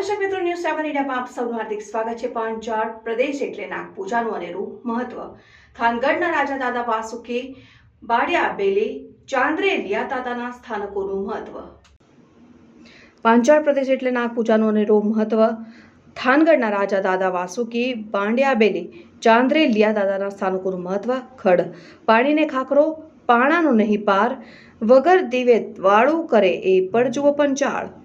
સેવન ઇન્ડિયામાં આપ સૌનું હાર્દિક સ્વાગત છે. પાંચાળ પ્રદેશ એટલે નાગપૂજાનું અનેરું મહત્વ. થાનગઢના રાજા દાદા વાસુકી, બાડિયા બેલી, ચાંદ્રે લિયા દાદાના સ્થાનકોનું મહત્વ. પાંચાળ પ્રદેશ એટલે નાગપૂજાનું અનેરું મહત્વ. થાનગઢના રાજા દાદા વાસુકી, બાંડિયા બેલી, ચાંદ્રે લિયા દાદાના સ્થાનકોનું મહત્વ. ખડ. પાણીને ખાખરો, પાણાનો નહીં પાર. વગર દીવે વાળું કરે એ પણ જુઓ પંચાળ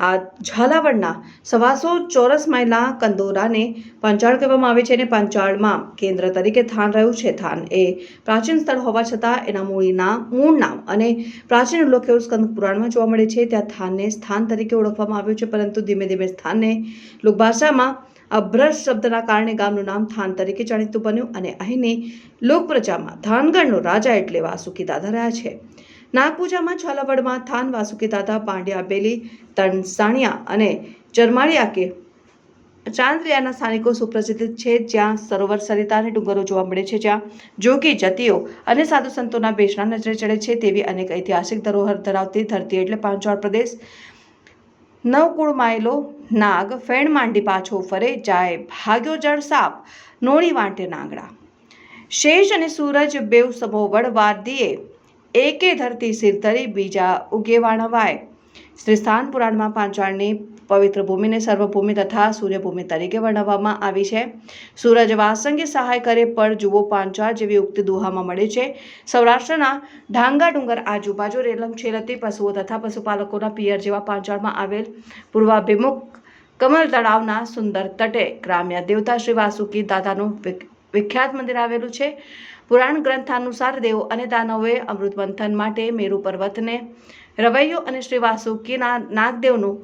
આ ઝાલાવાડના સવાસો ચોરસ માઇલના કંદોરાને પંચાળ કહેવામાં આવે છે અને પંચાળમાં કેન્દ્ર તરીકે થાન રહ્યું છે. થાન એ પ્રાચીન સ્થળ હોવા છતાં એના મૂળના મૂળ નામ અને પ્રાચીન ઉલ્લેખ સ્કંદ પુરાણમાં જોવા મળે છે. ત્યાં થાનને સ્થાન તરીકે ઓળખવામાં આવ્યું છે, પરંતુ ધીમે ધીમે સ્થાનને લોકભાષામાં અભ્રસ શબ્દના કારણે ગામનું નામ થાન તરીકે જાણીતું બન્યું અને અહીંની લોકપ્રજામાં થાનગઢનો રાજા એટલે વાસુકી દાદા રહ્યા છે. નાગપૂજામાં ઝાલાવાડમાં થાન વાસુકીદાતા પાંડ્યા બેલી, તણસાણિયા અને ચરમાળિયા કે ચાંદ્રિયાના સ્થાનિકો સુપ્રસિદ્ધ છે, જ્યાં સરોવર સરિતા ડુંગરો જોવા મળે છે, જ્યાં જોગી જતીઓ અને સાધુ સંતોના બેસણા નજરે ચડે છે તેવી અનેક ઐતિહાસિક ધરોહર ધરાવતી ધરતી એટલે પાંચોળ પ્રદેશ. નવકુળ માયલો, નાગ, ફેણ માંડી પાછો ફરે, જાય ભાગ્યો જળ સાપ, નોળી વાંટે નાગડા શેષ અને સૂરજ બેવ સમો વળવા દીએ એકે ધરતી સિર ધરી બીજા ઉગે વાણવાય. શ્રી સ્થાન પુરાણમાં પાંચાળની પવિત્ર ભૂમિને સર્વભૂમિ તથા સૂર્યભૂમિ તરીકે વર્ણવવામાં આવી છે. સૂરજ વાસંગી સહાય કરે પર જુઓ પાંચાળ જેવી ઉક્તિ દુહામાં મળે છે. સૌરાષ્ટ્રના ઢાંગા ડુંગર આજુબાજુ રેલમ, છેલતી પશુઓ તથા પશુપાલકોના પિયર જેવા પાંચાળમાં આવેલ પૂર્વાભિમુખ કમલ તળાવના સુંદર તટે ગ્રામ્ય દેવતા શ્રી વાસુકી દાદાનું વિખ્યાત મંદિર આવેલું છે. પુરાણ ગ્રંથાનુસાર દેવો અને દાનવોએ અમૃત મંથન માટે મેરુ પર્વતને રવૈયો અને શ્રી વાસુકીના નાગદેવનું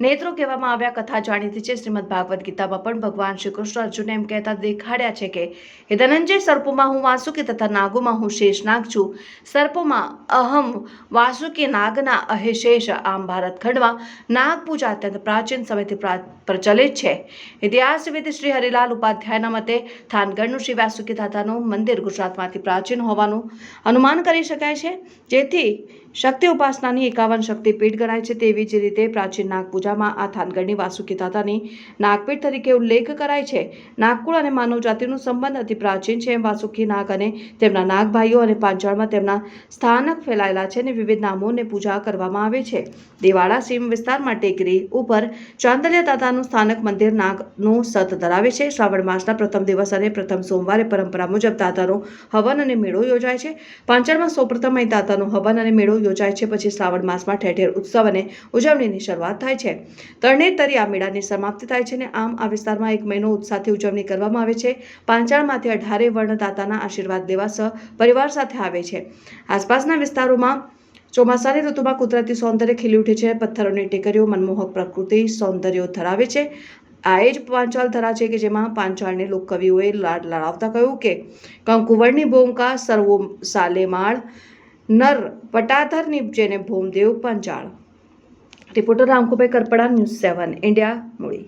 નેત્રો કહેવામાં આવ્યા, કથા જાણીતી છે. શ્રીમદ ભાગવત ગીતામાં પણ ભગવાન શ્રી કૃષ્ણ અર્જુનને એમ કહેતા દેખાડ્યા છે કે, હે ધનંજય, સર્પોમાં હું વાસુકી તથા નાગોમાં હું શેષ નાગ છું. સર્પોમાં અહમ વાસુકી નાગના અહેશેષ આમ ભારતખંડમાં નાગ પૂજા અત્યંત પ્રાચીન સમયથી પ્રચલિત છે. ઇતિહાસવિદ શ્રી હરિલાલ ઉપાધ્યાયના મતે થાનગઢનું શ્રી વાસુકી દાદાનું મંદિર ગુજરાતમાંથી પ્રાચીન હોવાનું અનુમાન કરી શકાય છે. જેથી શક્તિ ઉપાસનાની એકાવન શક્તિપીઠ ગણાય છે તેવી જ રીતે પ્રાચીન નાગ પૂજામાં આ થાનગઢની વાસુકી દાદાની નાગપીઠ તરીકે ઉલ્લેખ કરાય છે. નાગકુળ અને માનવજાતિનું સંબંધ અતિ પ્રાચીન છે. એમ વાસુકી નાગ અને તેમના નાગભાઈઓ અને પાંચાળમાં તેમના સ્થાનક ફેલાયેલા છે અને વિવિધ નામોને પૂજા કરવામાં આવે છે. દેવાળા સીમ વિસ્તારમાં ટેકરી ઉપર ચાંદલિયા દાદાનું સ્થાનક મંદિર નાગનું સત ધરાવે છે. શ્રાવણ માસના પ્રથમ દિવસ અને પ્રથમ સોમવારે પરંપરા મુજબ દાદાનો હવન અને મેળો યોજાય છે. પાંચાળમાં સૌપ્રથમ અહીં દાદાનો હવન અને મેળો યોજાય છે. પછી શ્રાવણ માસમાં ઠેર ઠેર ઉત્સવ અને ઉજવણીની શરૂઆત થાય છે. તરણેતરી આ મેળાની સમાપ્તિ થાય છે અને આમ આ વિસ્તારમાં એક મહિનો ઉત્સાહથી ઉજવણી કરવામાં આવે છે. પાંચાળમાંથી અઢારે વર્ણદાતાના આશીર્વાદ લેવા સહ પરિવાર સાથે આવે છે. આસપાસના વિસ્તારોમાં ચોમાસાની ઋતુમાં કુદરતી સૌંદર્ય ખીલી ઉઠે છે. પથ્થરોની ટેકરીઓ, મનમોહક પ્રકૃતિ, સૌંદર્યો ધરાવે છે. આ એ જ પાંચાળ ધરા છે કે જેમાં પાંચાળને લોકકવિઓએ લાડ લડાવતા કહ્યું કે કંકુવળની ભૂમકા સર્વો સાલેમાળ, નર પટાધરની જેને ભૂમદેવ, Panchal reporter Ramkubhai Karpada news seven India Muli